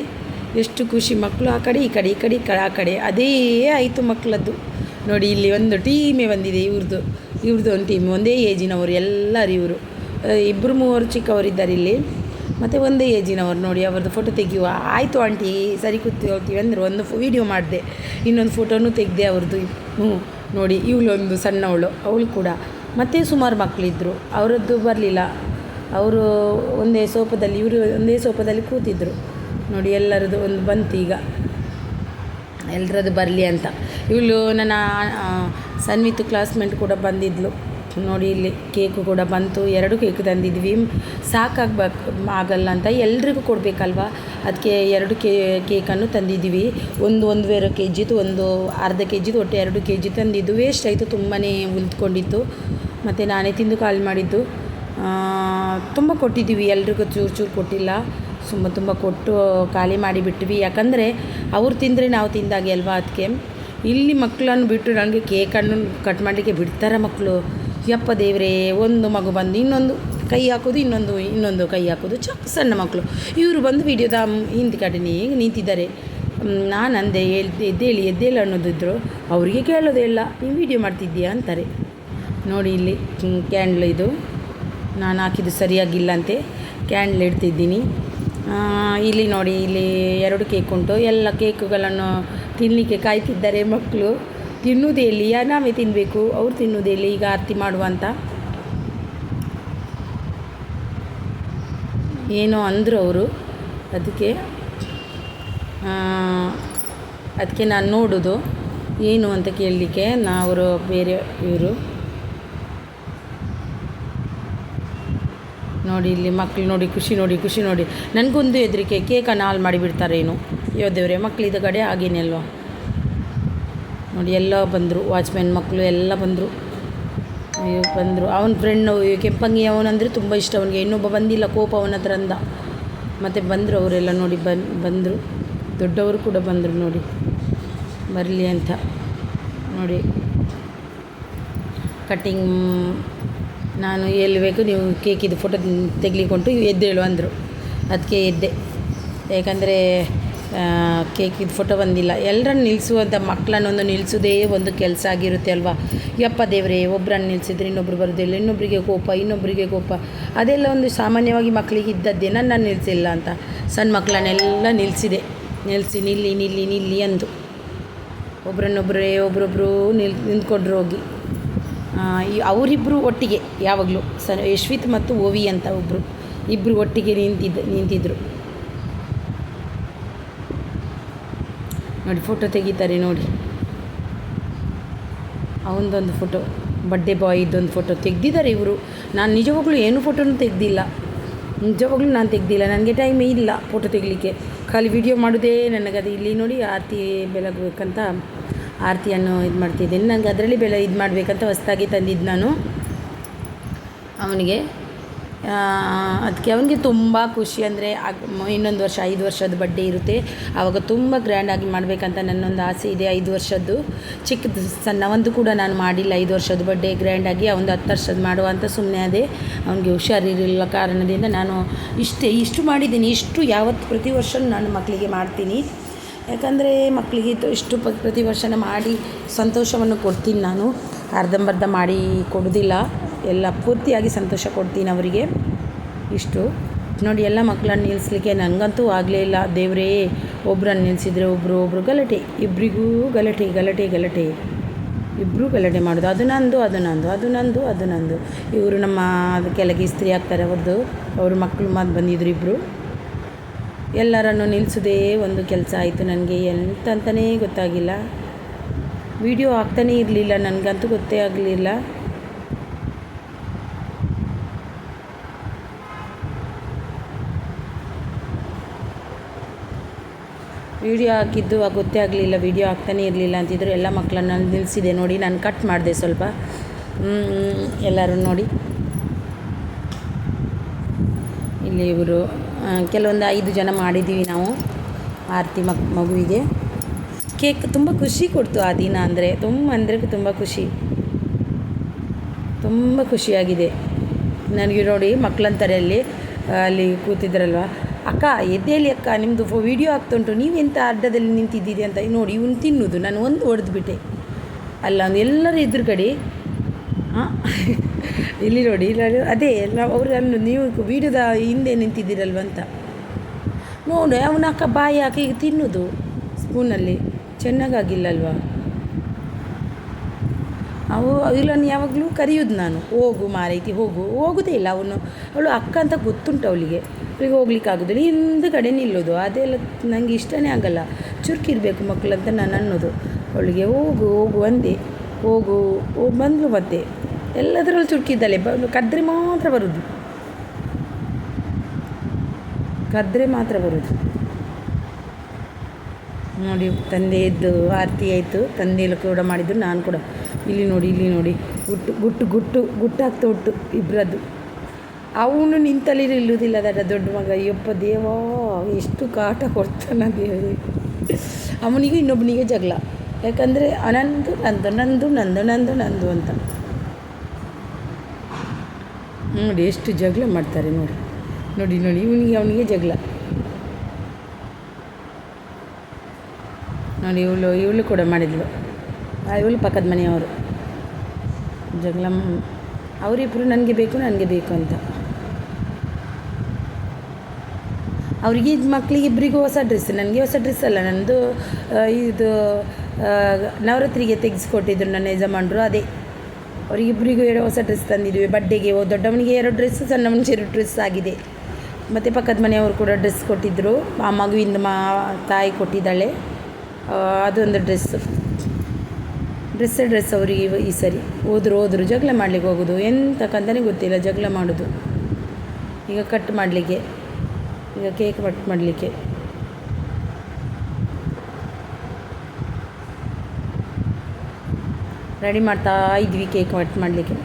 ಎಷ್ಟು ಖುಷಿ. ಮಕ್ಕಳು ಆ ಕಡೆ, ಈ ಕಡೆ ಈ ಕಡೆ ಈ ಕಡೆ, ಆ ಕಡೆ. ಅದೇ ಆಯಿತು ಮಕ್ಕಳದ್ದು ನೋಡಿ, ಇಲ್ಲಿ ಒಂದು ಟೀಮೇ ಬಂದಿದೆ ಇವ್ರದ್ದು ಇವ್ರದ್ದು ಒಂದು ಟೀಮ್ ಒಂದೇ ಏಜಿನವರು ಎಲ್ಲರೂ ಇವರು. ಇಬ್ಬರು ಮೂವರು ಚಿಕ್ಕವರಿದ್ದಾರೆ ಇಲ್ಲಿ. ಮತ್ತು ಒಂದೇ ಏಜಿನವರು ನೋಡಿ, ಅವ್ರದ್ದು ಫೋಟೋ ತೆಗೆಯುವ. ಆಯಿತು ಆಂಟಿ ಸರಿ ಕೂತು ಹೋಗ್ತೀವಿ ಅಂದರೆ ಒಂದು ವೀಡಿಯೋ ಮಾಡಿದೆ. ಇನ್ನೊಂದು ಫೋಟೋನು ತೆಗೆದೆ ಅವ್ರದ್ದು ಹ್ಞೂ, ನೋಡಿ, ಇವಳೊಂದು ಸಣ್ಣವಳು, ಅವಳು ಕೂಡ. ಮತ್ತು ಸುಮಾರು ಮಕ್ಕಳಿದ್ದರು ಅವರದ್ದು ಬರಲಿಲ್ಲ. ಅವರು ಒಂದೇ ಸೋಪದಲ್ಲಿ, ಇವರು ಒಂದೇ ಸೋಪದಲ್ಲಿ ಕೂತಿದ್ದರು ನೋಡಿ, ಎಲ್ಲರದ್ದು ಒಂದು ಬಂತು ಈಗ. ಎಲ್ಲರದ್ದು ಬರಲಿ ಅಂತ. ಇವಳು ನನ್ನ ಸನ್ವಿತ್ ಕ್ಲಾಸ್ಮೇಟ್ ಕೂಡ ಬಂದಿದ್ಲು. ನೋಡಿ, ಇಲ್ಲಿ ಕೇಕು ಕೂಡ ಬಂತು. ಎರಡು ಕೇಕ್ ತಂದಿದ್ವಿ. ಸಾಕಾಗ್ಬೇಕು ಆಗಲ್ಲ ಅಂತ ಎಲ್ರಿಗೂ ಕೊಡಬೇಕಲ್ವ? ಅದಕ್ಕೆ ಎರಡು ಕೇ, ಕೇಕನ್ನು ತಂದಿದ್ವಿ. ಒಂದು ಒಂದೂವರೆ ಕೆ ಜಿದು ಒಂದು ಅರ್ಧ ಕೆ ಜಿದು ಒಟ್ಟು ಎರಡು ಕೆ ಜಿ ತಂದಿದ್ದು. ವೇಸ್ಟ್ ಆಯಿತು ತುಂಬಾ ಉಳಿದುಕೊಂಡಿತ್ತು ಮತ್ತು ನಾನೇ ತಿಂದು ಖಾಲಿ ಮಾಡಿದ್ದು. ತುಂಬ ಕೊಟ್ಟಿದ್ದೀವಿ. ಎಲ್ರಿಗೂ ಚೂರು ಚೂರು ಕೊಟ್ಟಿಲ್ಲ. ತುಂಬ ತುಂಬ ಕೊಟ್ಟು ಖಾಲಿ ಮಾಡಿಬಿಟ್ವಿ ಯಾಕಂದರೆ ಅವ್ರು ತಿಂದರೆ ನಾವು ತಿಂದಾಗೆ ಅಲ್ವಾ ಅದಕ್ಕೆ ಇಲ್ಲಿ ಮಕ್ಕಳನ್ನು ಬಿಟ್ಟು ನನಗೆ ಕೇಕನ್ನು ಕಟ್ ಮಾಡಲಿಕ್ಕೆ ಬಿಡ್ತಾರೆ ಮಕ್ಕಳು ಯಪ್ಪ ದೇವರೇ, ಒಂದು ಮಗು ಬಂದು ಇನ್ನೊಂದು ಕೈ ಹಾಕೋದು, ಇನ್ನೊಂದು ಇನ್ನೊಂದು ಕೈ ಹಾಕೋದು. ಚ ಸಣ್ಣ ಮಕ್ಕಳು ಇವರು ಬಂದು ವಿಡಿಯೋದ ಹಿಂದಿ ಕಡೆನೇ ನಿಂತಿದ್ದಾರೆ. ನಾನು ಅಂದೆ ಎದ್ದು ಎದ್ದೇಳಿ ಎದ್ದೇಳಿ ಅನ್ನೋದಿದ್ರು. ಅವರಿಗೆ ಕೇಳೋದೇ ಇಲ್ಲ. ನೀವು ವಿಡಿಯೋ ಮಾಡ್ತಿದ್ದೀಯಾ ಅಂತಾರೆ. ನೋಡಿ ಇಲ್ಲಿ ಕ್ಯಾಂಡ್ಲ್ ಇದು. ನಾನು ಹಾಕಿದ್ದು ಸರಿಯಾಗಿಲ್ಲ ಅಂತೆ ಕ್ಯಾಂಡ್ಲ್ ಇಡ್ತಿದ್ದೀನಿ ಇಲ್ಲಿ ನೋಡಿ, ಇಲ್ಲಿ ಎರಡು ಕೇಕ್ ಉಂಟು. ಎಲ್ಲ ಕೇಕುಗಳನ್ನು ತಿನ್ನಲಿಕ್ಕೆ ಕಾಯ್ತಿದ್ದಾರೆ ಮಕ್ಕಳು ಯಾ, ನಾವೇ ತಿನ್ನಬೇಕು ಅವ್ರು ತಿನ್ನೋದೆಲ್ಲಿ ಈಗ ಆರತಿ ಮಾಡುವ ಅಂತ. ಏನೋ ಅಂದರು ಅವರು. ಅದಕ್ಕೆ ಅದಕ್ಕೆ ನಾನು ನೋಡೋದು. ಏನು ಅಂತ ಕೇಳಲಿಕ್ಕೆ ನಾ ಅವರು ಬೇರೆ ಇವರು. ನೋಡಿ ಇಲ್ಲಿ ಮಕ್ಕಳು ನೋಡಿ, ಖುಷಿ ನೋಡಿ ಖುಷಿ ನೋಡಿ. ನನಗೊಂದು ಹೆದರಿಕೆ, ಕೇಕನ್ನು ಹಾಳು ಮಾಡಿಬಿಡ್ತಾರೇನು? ಏನು ದೇವ್ರೆ ಮಕ್ಕಳಿದ್ದ ಕಡೆ ಹಾಗೇನೆ ಅಲ್ವಾ? ನೋಡಿ, ಎಲ್ಲ ಬಂದರು. ವಾಚ್ಮ್ಯಾನ್ ಮಕ್ಕಳು ಎಲ್ಲ ಬಂದರು. ಅಯ್ಯೋ, ಬಂದರು. ಅವನ ಫ್ರೆಂಡ್ ಕೆಂಪಂಗಿ ಅವನಂದರೆ ತುಂಬ ಇಷ್ಟ. ಅವನಿಗೆ ಇನ್ನೊಬ್ಬ ಬಂದಿಲ್ಲ, ಕೋಪ ಅವನ ಹತ್ರ ಅಂದ. ಮತ್ತು ಬಂದರು ಅವರೆಲ್ಲ ನೋಡಿ, ಬನ್, ಬಂದರು. ದೊಡ್ಡವರು ಕೂಡ ಬಂದರು ನೋಡಿ. ಬರಲಿ ಅಂತ. ನೋಡಿ. ಕಟ್ಟಿಂಗ್ ನಾನು ಎಲ್ಲಿ ಬೇಕು ನೀವು ಕೇಕಿದ್ದು ಫೋಟೋ ತೆಗ್ಲಿಕ್ಕುಂಟು ಎದ್ದೇಳು ಅಂದರು. ಅದಕ್ಕೆ ಎದ್ದೆ. ಯಾಕಂದರೆ ಕೇಕಿದು ಫೋಟೋ ಬಂದಿಲ್ಲ. ಎಲ್ಲರನ್ನು ನಿಲ್ಲಿಸುವಂಥ ಮಕ್ಕಳನ್ನೊಂದು ನಿಲ್ಲಿಸೋದೇ ಒಂದು ಕೆಲಸ ಆಗಿರುತ್ತೆ ಅಲ್ವಾ? ಯಪ್ಪ ದೇವರೇ ಒಬ್ಬರನ್ನು ನಿಲ್ಲಿಸಿದ್ರೆ ಇನ್ನೊಬ್ರು ಬರೋದಿಲ್ಲ ಇನ್ನೊಬ್ಬರಿಗೆ ಕೋಪ ಇನ್ನೊಬ್ಬರಿಗೆ ಕೋಪ. ಅದೆಲ್ಲ ಒಂದು ಸಾಮಾನ್ಯವಾಗಿ ಮಕ್ಕಳಿಗೆ ಇದ್ದದ್ದೇ ನಾನು ನಿಲ್ಲಿಸಿಲ್ಲ ಅಂತ. ಸಣ್ಣ ಮಕ್ಕಳನ್ನೆಲ್ಲ ನಿಲ್ಲಿಸಿದೆ ನಿಲ್ಲಿಸಿ ನಿಲ್ಲಿ ನಿಲ್ಲಿ ನಿಲ್ಲಿ ಅಂದು. ಒಬ್ರನ್ನೊಬ್ಬರೇ ಒಬ್ರೊಬ್ಬರು ನಿಲ್, ನಿಂತ್ಕೊಂಡ್ರು ಹೋಗಿ. ಅವರಿಬ್ಬರು ಒಟ್ಟಿಗೆ ಯಾವಾಗಲೂ. ಸ, ಯಶ್ವಿತ್ ಮತ್ತು ಓವಿ ಅಂತ ಒಬ್ಬರು ಇಬ್ಬರು ಒಟ್ಟಿಗೆ ನಿಂತಿದ್ದ ನಿಂತಿದ್ದರು ನೋಡಿ ಫೋಟೋ ತೆಗಿತಾರೆ ನೋಡಿ. ಅವನದೊಂದು ಫೋಟೋ ಬರ್ಡೇ ಬಾಯ್ ಇದ್ದೊಂದು ಫೋಟೋ ತೆಗೆದಿದ್ದಾರೆ ಇವರು. ನಾನು ನಿಜವಾಗ್ಲೂ ಏನು ಫೋಟೋನು ತೆಗೆದಿಲ್ಲ. ನಿಜವಾಗ್ಲೂ ನಾನು ತೆಗೆದಿಲ್ಲ. ನನಗೆ ಟೈಮ್ ಇಲ್ಲ ಫೋಟೋ ತೆಗಿಲಿಕ್ಕೆ. ಖಾಲಿ ವಿಡಿಯೋ ಮಾಡೋದೇ ನನಗದು. ಇಲ್ಲಿ ನೋಡಿ ಆರತಿ ಬೆಳಗಬೇಕಂತ ಆರತಿಯನ್ನು ಇದು ಮಾಡ್ತಿದ್ದೇನೆ. ನನಗೆ ಅದರಲ್ಲಿ ಬೆಳ, ಇದು ಮಾಡಬೇಕಂತ ಹೊಸ್ದಾಗಿ ತಂದಿದ್ದು ನಾನು. ಅವನಿಗೆ ಅದಕ್ಕೆ ಅವನಿಗೆ ತುಂಬ ಖುಷಿ ಅಂದರೆ ಇನ್ನೊಂದು ವರ್ಷ, ಐದು ವರ್ಷದ ಬಡ್ಡೆ ಇರುತ್ತೆ. ಆವಾಗ ತುಂಬ ಗ್ರ್ಯಾಂಡಾಗಿ ಮಾಡಬೇಕಂತ ನನ್ನೊಂದು ಆಸೆ ಇದೆ ಐದು ವರ್ಷದ್ದು. ಚಿಕ್ಕದು, ಸಣ್ಣವಂದು ಕೂಡ ನಾನು ಮಾಡಿಲ್ಲ ಐದು ವರ್ಷದ ಬಡ್ಡೆ ಗ್ರ್ಯಾಂಡಾಗಿ ಅವನು ಹತ್ತು ವರ್ಷದ ಮಾಡುವ ಅಂತ ಸುಮ್ಮನೆ ಅದೇ ಅವನಿಗೆ ಹುಷಾರಿರಲಿಲ್ಲ ಕಾರಣದಿಂದ ನಾನು ಇಷ್ಟೇ, ಇಷ್ಟು ಮಾಡಿದ್ದೀನಿ. ಇಷ್ಟು ಯಾವತ್ತು ಪ್ರತಿ ವರ್ಷ ನಾನು ಮಕ್ಕಳಿಗೆ ಮಾಡ್ತೀನಿ. ಯಾಕಂದರೆ ಮಕ್ಕಳಿಗೆ ಇಷ್ಟು ಪ್ರತಿ ವರ್ಷನ ಮಾಡಿ ಸಂತೋಷವನ್ನು ಕೊಡ್ತೀನಿ ನಾನು. ಅರ್ಧಂಬರ್ಧ ಮಾಡಿ ಕೊಡೋದಿಲ್ಲ. ಎಲ್ಲ ಪೂರ್ತಿಯಾಗಿ ಸಂತೋಷ ಕೊಡ್ತೀನಿ ಅವರಿಗೆ. ಇಷ್ಟು. ನೋಡಿ, ಎಲ್ಲ ಮಕ್ಕಳನ್ನ ನಿಲ್ಲಿಸ್ಲಿಕ್ಕೆ ನನಗಂತೂ ಆಗಲೇ ಇಲ್ಲ. ದೇವರೇ, ಒಬ್ರನ್ನ ನಿಲ್ಲಿಸಿದರೆ ಒಬ್ಬರು ಒಬ್ಬರು ಗಲಾಟೆ. ಇಬ್ಬರಿಗೂ ಗಲಾಟೆ ಗಲಾಟೆ ಗಲಾಟೆ. ಇಬ್ಬರು ಗಲಾಟೆ ಮಾಡೋದು. ಅದು ನಂದು ಅದು ನಂದು ಅದು ನಂದು ಅದು ನಂದು. ಇವರು ನಮ್ಮ ಕೆಳಗೆ ಇಸ್ತ್ರಿ ಆಗ್ತಾರೆ ಅವ್ರದ್ದು ಅವರು ಮಕ್ಕಳು ಮಾತು ಬಂದಿದ್ರು ಇಬ್ಬರು ಎಲ್ಲರನ್ನು ನಿಲ್ಲಿಸೋದೇ ಒಂದು ಕೆಲಸ ಆಯಿತು ನನಗೆ. ಎಂತ ಅಂತಲೇ ಗೊತ್ತಾಗಿಲ್ಲ. ವಿಡಿಯೋ ಆಗ್ತಾನೇ ಇರಲಿಲ್ಲ. ನನಗಂತೂ ಗೊತ್ತೇ ಆಗಲಿಲ್ಲ. ವಿಡಿಯೋ ಹಾಕಿದ್ದು ಗೊತ್ತೇ ಆಗಲಿಲ್ಲ, ವಿಡಿಯೋ ಆಗ್ತಾನೇ ಇರಲಿಲ್ಲ ಅಂತಿದ್ರು. ಎಲ್ಲ ಮಕ್ಕಳನ್ನ ನಿಲ್ಲಿಸಿದೆ ನೋಡಿ, ನಾನು ಕಟ್ ಮಾಡಿದೆ ಸ್ವಲ್ಪ. ಎಲ್ಲರೂ ನೋಡಿ. ಇಲ್ಲಿ ಇವರು ಕೆಲವೊಂದು ಐದು ಜನ ಮಾಡಿದ್ದೀವಿ ನಾವು ಆರತಿ ಮಕ್ ಮಗುವಿಗೆ. ಕೇಕ್ ತುಂಬ ಖುಷಿ ಕೊಡ್ತು ಆ ದಿನ ಅಂದರೆ, ತುಂಬ ಅಂದರೆ ತುಂಬ ಖುಷಿ. ತುಂಬ ಖುಷಿಯಾಗಿದೆ. ನನಗೆ ನೋಡಿ ಮಕ್ಕಳಂತಾರೆ ಅಲ್ಲಿ ಅಲ್ಲಿ ಕೂತಿದ್ರಲ್ವ. ಅಕ್ಕ, ಎದ್ದೇಳಿ ಅಕ್ಕ ನಿಮ್ಮದು ವೀಡಿಯೋ ಆಗ್ತುಂಟು ನೀವೆಂತ ಅಡ್ಡದಲ್ಲಿ ನಿಂತಿದ್ದೀರಿ ಅಂತ ನೋಡಿ ಇವನು ತಿನ್ನೋದು. ನಾನು ಒಂದು ಹೊಡೆದ್ಬಿಟ್ಟೆ ಅಲ್ಲ ಅವನು ಎಲ್ಲರೂ ಎದುರುಗಡೆ ಹಾಂ ಇಲ್ಲಿ ನೋಡಿ, ಇಲ್ಲ ಅದೇ ಎಲ್ಲ ಅವರು ಅನ್ನು ನೀವು ವೀಡಿಯೋದ ಹಿಂದೆ ನಿಂತಿದ್ದೀರಲ್ವ ಅಂತ. ನೋಡಿ, ಅವನ ಅಕ್ಕ ಬಾಯಿ ಹಾಕಿ ಈಗ ತಿನ್ನೋದು. ಸ್ಪೂನಲ್ಲಿ ಚೆನ್ನಾಗಾಗಿಲ್ಲಲ್ವಾ? ಅವು ಇಲ್ಲನ್ನು ಯಾವಾಗಲೂ ಕರೆಯೋದು ನಾನು. ಹೋಗು ಮಾರೈತಿ, ಹೋಗು. ಹೋಗೋದೇ ಇಲ್ಲ, ಅವನು, ಅವಳು ಅಕ್ಕ ಅಂತ ಗೊತ್ತುಂಟು ಅವಳಿಗೆ. ಅವಳಿಗೆ ಹೋಗ್ಲಿಕ್ಕೆ ಆಗೋದಿಲ್ಲ. ಹಿಂದ್ಗಡೆ ನಿಲ್ಲೋದು. ಅದೆಲ್ಲ ನನಗೆ ಇಷ್ಟನೇ ಆಗಲ್ಲ. ಚುರುಕಿರಬೇಕು ಅಂತ ನಾನು ಅನ್ನೋದು. ಅವಳಿಗೆ ಹೋಗು ಹೋಗು ಅಂದೆ. ಹೋಗು, ಹೋಗಿ ಬಂದ್ಲು ಮತ್ತೆ. ಎಲ್ಲದರಲ್ಲೂ ಚುರುಕಿದ್ದಾಳೆ ಬಂದು ಕದ್ರೆ ಮಾತ್ರ ಬರೋದು. ಕದ್ರೆ ಮಾತ್ರ ಬರೋದು. ನೋಡಿ ತಂದೆಯದ್ದು ಆರ್ತಿ ಆಯಿತು. ತಂದೆಯಲ್ಲೂ ಕೂಡ ಮಾಡಿದ್ದು ನಾನು ಕೂಡ. ಇಲ್ಲಿ ನೋಡಿ ಇಲ್ಲಿ ನೋಡಿ. ಗುಟ್ಟು ಗುಟ್ಟು ಗುಟ್ಟು, ಗುಟ್ಟಾಗ್ತಾ ಉಂಟು ಇಬ್ಬರದ್ದು ಅವನು ನಿಂತಲ್ಲಿ ನಿಲ್ಲುವುದಿಲ್ಲ ಅದರ ದೊಡ್ಡ ಮಗ. ಅಯ್ಯಪ್ಪ ದೇವಾ, ಎಷ್ಟು ಕಾಟ ಕೊಡ್ತಾನ ದೇವರಿಗೆ ಅವನಿಗೆ ಇನ್ನೊಬ್ಬನಿಗೆ ಜಗಳ. ಯಾಕಂದರೆ ನಂದು ನಂದು ನಂದು ನಂದು ನಂದು ನಂದು ಅಂತ. ನೋಡಿ ಎಷ್ಟು ಜಗಳ ಮಾಡ್ತಾರೆ ನೋಡಿ. ನೋಡಿ ನೋಡಿ, ಇವನಿಗೆ, ಅವನಿಗೆ ಜಗಳ. ನೋಡಿ, ಇವಳು ಇವಳು ಕೂಡ ಮಾಡಿದ್ಲು. ಇವಳು ಪಕ್ಕದ ಮನೆಯವರು. ಜಗಳ ಅವರಿಬ್ಬರು ನನಗೆ ಬೇಕು ನನಗೆ ಬೇಕು ಅಂತ. ಅವರಿಗೆ ಇದು ಮಕ್ಕಳಿಗೆ ಇಬ್ಬರಿಗೂ ಹೊಸ ಡ್ರೆಸ್ ನನಗೆ ಹೊಸ ಡ್ರೆಸ್ ಅಲ್ಲ ನನ್ನದು ಇದು ನವರಾತ್ರಿಗೆ ತೆಗೆಸ್ಕೊಟ್ಟಿದ್ರು ನನ್ನ ಯಜಮಾನರು, ಅದೇ. ಅವರಿಗಿಬ್ಬರಿಗೂ ಎರಡು ಹೊಸ ಡ್ರೆಸ್ ತಂದಿದ್ವಿ ಬಡ್ಡೆಗೆ ದೊಡ್ಡವನಿಗೆ ಎರಡು ಡ್ರೆಸ್ ಸಣ್ಣವನಿಗೆ ಎರಡು ಡ್ರೆಸ್ ಆಗಿದೆ. ಮತ್ತು ಪಕ್ಕದ ಮನೆಯವರು ಕೂಡ ಡ್ರೆಸ್ ಕೊಟ್ಟಿದ್ದರು ಆ ಮಗುವಿಂದ ಮಾ, ತಾಯಿ ಕೊಟ್ಟಿದ್ದಾಳೆ ಅದೊಂದು ಅದೊಂದು ಡ್ರೆಸ್ ಡ್ರೆಸ್ಸೇ ಡ್ರೆಸ್ ಅವರಿಗೆ ಈ ಸರಿ. ಹೋದ್ರು ಹೋದ್ರು, ಜಗಳ ಮಾಡ್ಲಿಕ್ಕೆ ಹೋಗೋದು ಎಂತಕ್ಕಂತಲೇ ಗೊತ್ತಿಲ್ಲ ಜಗಳ ಮಾಡೋದು. ಈಗ ಕಟ್ ಮಾಡಲಿಕ್ಕೆ. ಈಗ ಕೇಕ್ ಕಟ್ ಮಾಡಲಿಕ್ಕೆ. ರೆಡಿ ಮಾಡ್ತಾ ಇದ್ವಿ ಕೇಕ್ ಕಟ್ ಮಾಡಲಿಕ್ಕೆ.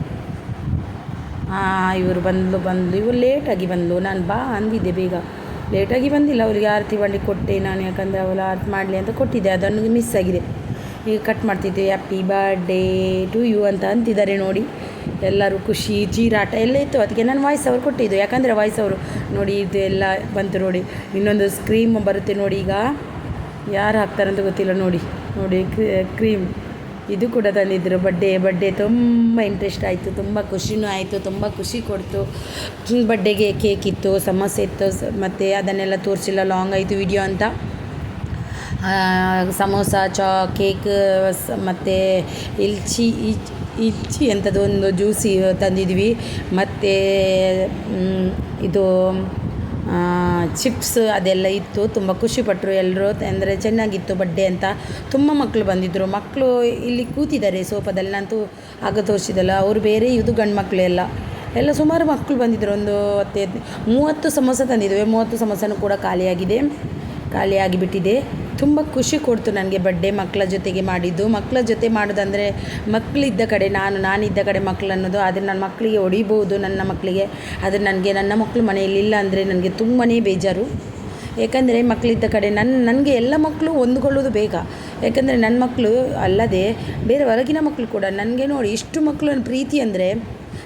ಹಾಂ ಇವರು ಬಂದು ಬಂದು ಇವರು ಲೇಟಾಗಿ ಬಂದು ನಾನು ಬಾ ಅಂದಿದ್ದೆ ಬೇಗ. ಲೇಟಾಗಿ ಬಂದಿಲ್ಲ. ಅವರಿಗೆ ಆರತಿ ಮಾಡಲಿಕ್ಕೆ ಕೊಟ್ಟೆ ನಾನು, ಯಾಕಂದರೆ ಅವಳು ಆರತಿ ಮಾಡಲಿ ಅಂತ ಕೊಟ್ಟಿದ್ದೆ. ಅದನ್ನು ಮಿಸ್ ಆಗಿದೆ. ಈಗ ಕಟ್ ಮಾಡ್ತಿದ್ದೆ. ಹ್ಯಾಪಿ ಬರ್ಡೇ ಟು ಯು ಅಂತ ಅಂತಿದ್ದಾರೆ ನೋಡಿ. ಎಲ್ಲರೂ ಖುಷಿ, ಜೀರಾಟ ಎಲ್ಲ ಇತ್ತು ಅದಕ್ಕೆ ನಾನು ವಾಯ್ಸ್ ಅವರು ಕೊಟ್ಟಿದ್ದು. ಯಾಕಂದರೆ ವಾಯ್ಸ್ ಅವರು ನೋಡಿ ಇದು ಎಲ್ಲ ಬಂತು ನೋಡಿ. ಇನ್ನೊಂದು ಸ್ಕ್ರೀಮ್ ಬರುತ್ತೆ ನೋಡಿ ಈಗ. ಯಾರು ಹಾಕ್ತಾರಂತ ಗೊತ್ತಿಲ್ಲ ನೋಡಿ. ನೋಡಿ ಕ್ರೀಮ್ ಇದು ಕೂಡ ತಂದಿದ್ದರು ಬಡ್ಡೆ ಬಡ್ಡೆ ತುಂಬ ಇಂಟ್ರೆಸ್ಟ್ ಆಯಿತು, ತುಂಬ ಖುಷಿನೂ ಆಯಿತು, ತುಂಬ ಖುಷಿ ಕೊಡ್ತು. ಬಡ್ಡೆಗೆ ಕೇಕ್ ಇತ್ತು, ಸಮೋಸೆ ಇತ್ತು ಮತ್ತು ಅದನ್ನೆಲ್ಲ ತೋರಿಸಿಲ್ಲ ಲಾಂಗ್ ಆಯಿತು ವಿಡಿಯೋ ಅಂತ. ಸಮೋಸ, ಚಾ ಕೇಕ್ ಮತ್ತು ಇಲ್ಚಿ, ಇಚ್ ಇಚ್ಚಿ ಅಂಥದ್ದು ಒಂದು ಜ್ಯೂಸಿ ತಂದಿದ್ವಿ. ಮತ್ತು ಇದು ಚಿಪ್ಸ್ ಅದೆಲ್ಲ ಇತ್ತು. ತುಂಬ ಖುಷಿಪಟ್ಟರು ಎಲ್ಲರೂ ಅಂದರೆ ಚೆನ್ನಾಗಿತ್ತು ಬಡ್ಡೆ ಅಂತ ತುಂಬ ಮಕ್ಕಳು ಬಂದಿದ್ದರು ಮಕ್ಕಳು ಇಲ್ಲಿ ಕೂತಿದ್ದಾರೆ ಸೋಫಾದಲ್ಲಿ. ನಂತೂ ಆಗ ತೋರಿಸಿದಲ್ಲ ಅವರು ಬೇರೆ ಇದು ಗಂಡು ಮಕ್ಕಳು ಎಲ್ಲ. ಎಲ್ಲ ಸುಮಾರು ಮಕ್ಕಳು ಬಂದಿದ್ದರು ಒಂದು ಹತ್ತು ಮೂವತ್ತು ಸಮೋಸ ತಂದಿದ್ದೇವೆ. ಮೂವತ್ತು ಸಮೋಸನೂ ಕೂಡ ಖಾಲಿಯಾಗಿದೆ. ಖಾಲಿಯಾಗಿಬಿಟ್ಟಿದೆ. ತುಂಬ ಖುಷಿ ಕೊಡ್ತು ನನಗೆ ಬಡ್ಡೆ ಮಕ್ಕಳ ಜೊತೆಗೆ ಮಾಡಿದ್ದು. ಮಕ್ಕಳ ಜೊತೆ ಮಾಡೋದಂದರೆ ಮಕ್ಕಳಿದ್ದ ಕಡೆ ನಾನು, ನಾನಿದ್ದ ಕಡೆ ಮಕ್ಕಳು ಅನ್ನೋದು, ಆದರೆ ನನ್ನ ಮಕ್ಕಳಿಗೆ ಹೊಡಿಬೋದು, ನನ್ನ ಮಕ್ಕಳಿಗೆ. ಆದರೆ ನನಗೆ ನನ್ನ ಮಕ್ಕಳು ಮನೆಯಲ್ಲಿ ಇಲ್ಲ ಅಂದರೆ ನನಗೆ ತುಂಬಾ ಬೇಜಾರು. ಏಕೆಂದರೆ ಮಕ್ಕಳಿದ್ದ ಕಡೆ ನನ್ನ ನನಗೆ ಎಲ್ಲ ಮಕ್ಕಳು ಹೊಂದ್ಕೊಳ್ಳೋದು ಬೇಗ. ಯಾಕಂದರೆ ನನ್ನ ಮಕ್ಕಳು ಅಲ್ಲದೆ ಬೇರೆ ಹೊರಗಿನ ಮಕ್ಕಳು ಕೂಡ, ನನಗೆ ನೋಡಿ ಇಷ್ಟು ಮಕ್ಕಳು ಪ್ರೀತಿ ಅಂದರೆ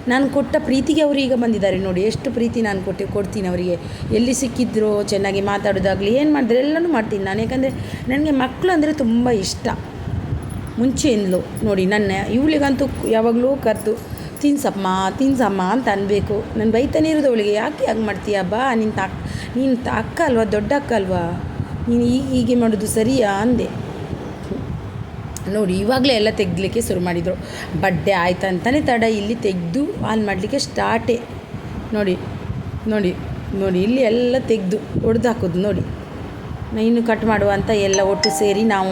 ನಾನು ಕೊಟ್ಟ ಪ್ರೀತಿಗೆ ಅವರು ಈಗ ಬಂದಿದ್ದಾರೆ ನೋಡಿ, ಎಷ್ಟು ಪ್ರೀತಿ ನಾನು ಕೊಟ್ಟು, ಕೊಡ್ತೀನಿ ಅವರಿಗೆ. ಎಲ್ಲಿ ಸಿಕ್ಕಿದ್ರು ಚೆನ್ನಾಗಿ ಮಾತಾಡೋದಾಗಲಿ, ಏನು ಮಾಡಿದ್ರೆ ಎಲ್ಲನೂ ಮಾಡ್ತೀನಿ ನಾನು. ಯಾಕಂದರೆ ನನಗೆ ಮಕ್ಕಳು ಅಂದರೆ ತುಂಬ ಇಷ್ಟ. ಮುಂಚೆಯಿಂದಲೂ ನೋಡಿ, ನನ್ನ ಇವಳಿಗಂತೂ ಯಾವಾಗಲೂ ಕರೆದು ತಿನ್ಸಮ್ಮ ತಿನ್ಸಮ್ಮ ಅಂತ ಅನ್ಬೇಕು. ನಾನು ಬೈತಾನೆ ಇರೋದು ಅವಳಿಗೆ, ಯಾಕೆ ಯಾಕೆ ಮಾಡ್ತೀಯ? ಬಾ ನಿನ್ನ ತ ನೀನು ಅಕ್ಕ ಅಲ್ವಾ, ದೊಡ್ಡ ಅಕ್ಕ ಅಲ್ವಾ? ನೀನು ಹೀಗೆ ಮಾಡೋದು ಸರಿಯಾ? ಅಂದೆ. ನೋಡಿ, ಇವಾಗಲೇ ಎಲ್ಲ ತೆಗ್ದಲಿಕ್ಕೆ ಶುರು ಮಾಡಿದರು. ಬಡ್ಡೆ ಆಯ್ತು ಅಂತಲೇ ತಡ, ಇಲ್ಲಿ ತೆಗೆದು ಆನ್ ಮಾಡಲಿಕ್ಕೆ ಸ್ಟಾರ್ಟೇ ನೋಡಿ ನೋಡಿ ನೋಡಿ, ಇಲ್ಲಿ ಎಲ್ಲ ತೆಗೆದು ಒಡೆದು ಹಾಕೋದು, ನೋಡಿ. ಇನ್ನು ಕಟ್ ಮಾಡುವಂಥ ಎಲ್ಲ ಒಟ್ಟು ಸೇರಿ ನಾವು,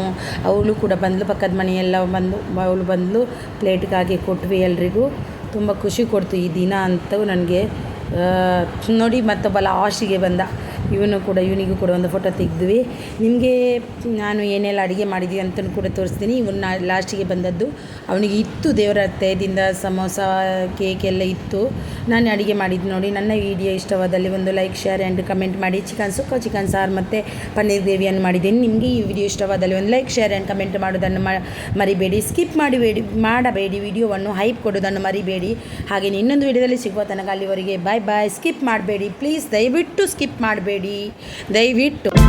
ಅವಳು ಕೂಡ ಬಂದಳು ಪಕ್ಕದ ಮನೆಯೆಲ್ಲ ಬಂದು, ಅವಳು ಬಂದಳು ಪ್ಲೇಟ್ಗಾಗಿ ಕೊಟ್ವಿ ಎಲ್ರಿಗೂ. ತುಂಬ ಖುಷಿ ಕೊಡ್ತು ಈ ದಿನ ಅಂತೂ ನನಗೆ. ನೋಡಿ, ಮತ್ತೊಬ್ಬ ಲಾಸ್ಟಿಗೆ ಬಂದ. ಇವನು ಕೂಡ, ಇವನಿಗೂ ಕೂಡ ಒಂದು ಫೋಟೋ ತೆಗೆದ್ವಿ. ನಿಮಗೆ ನಾನು ಏನೆಲ್ಲ ಅಡುಗೆ ಮಾಡಿದ್ವಿ ಅಂತ ಕೂಡ ತೋರಿಸ್ತೀನಿ. ಇವನ್ನ ಲಾಸ್ಟಿಗೆ ಬಂದದ್ದು ಅವನಿಗೆ ಇತ್ತು ದೇವರ ತಯದಿಂದ ಸಮೋಸ ಕೇಕ್ ಎಲ್ಲ ಇತ್ತು. ನಾನು ಅಡುಗೆ ಮಾಡಿದ್ದು ನೋಡಿ, ನನ್ನ ವಿಡಿಯೋ ಇಷ್ಟವಾದಲ್ಲಿ ಒಂದು ಲೈಕ್ ಶೇರ್ ಆ್ಯಂಡ್ ಕಮೆಂಟ್ ಮಾಡಿ. ಚಿಕನ್ ಸುಕ್ಕ, ಚಿಕನ್ ಸಾರು ಮತ್ತು ಪನ್ನೀರ್ ಗ್ರೇವಿಯನ್ನು ಮಾಡಿದ್ದೀನಿ. ನಿಮಗೆ ಈ ವಿಡಿಯೋ ಇಷ್ಟವಾದಲ್ಲಿ ಒಂದು ಲೈಕ್ ಶೇರ್ ಆ್ಯಂಡ್ ಕಮೆಂಟ್ ಮಾಡೋದನ್ನು ಮರಿಬೇಡಿ. ಸ್ಕಿಪ್ ಮಾಡಿಬೇಡಿ, ಮಾಡಬೇಡಿ ವಿಡಿಯೋವನ್ನು. ಹೈಪ್ ಕೊಡೋದನ್ನು ಮರಿಬೇಡಿ. ಹಾಗೆ ಇನ್ನೊಂದು ವಿಡಿಯೋದಲ್ಲಿ ಸಿಗುವ ತನಕ ಅಲ್ಲಿವರೆಗೆ ಬಾಯ್ ಬಾಯ್ ಸ್ಕಿಪ್ ಮಾಡಬೇಡಿ. ಪ್ಲೀಸ್ ದಯವಿಟ್ಟು ಸ್ಕಿಪ್ ಮಾಡಬೇಡಿ ದಯವಿಟ್ಟು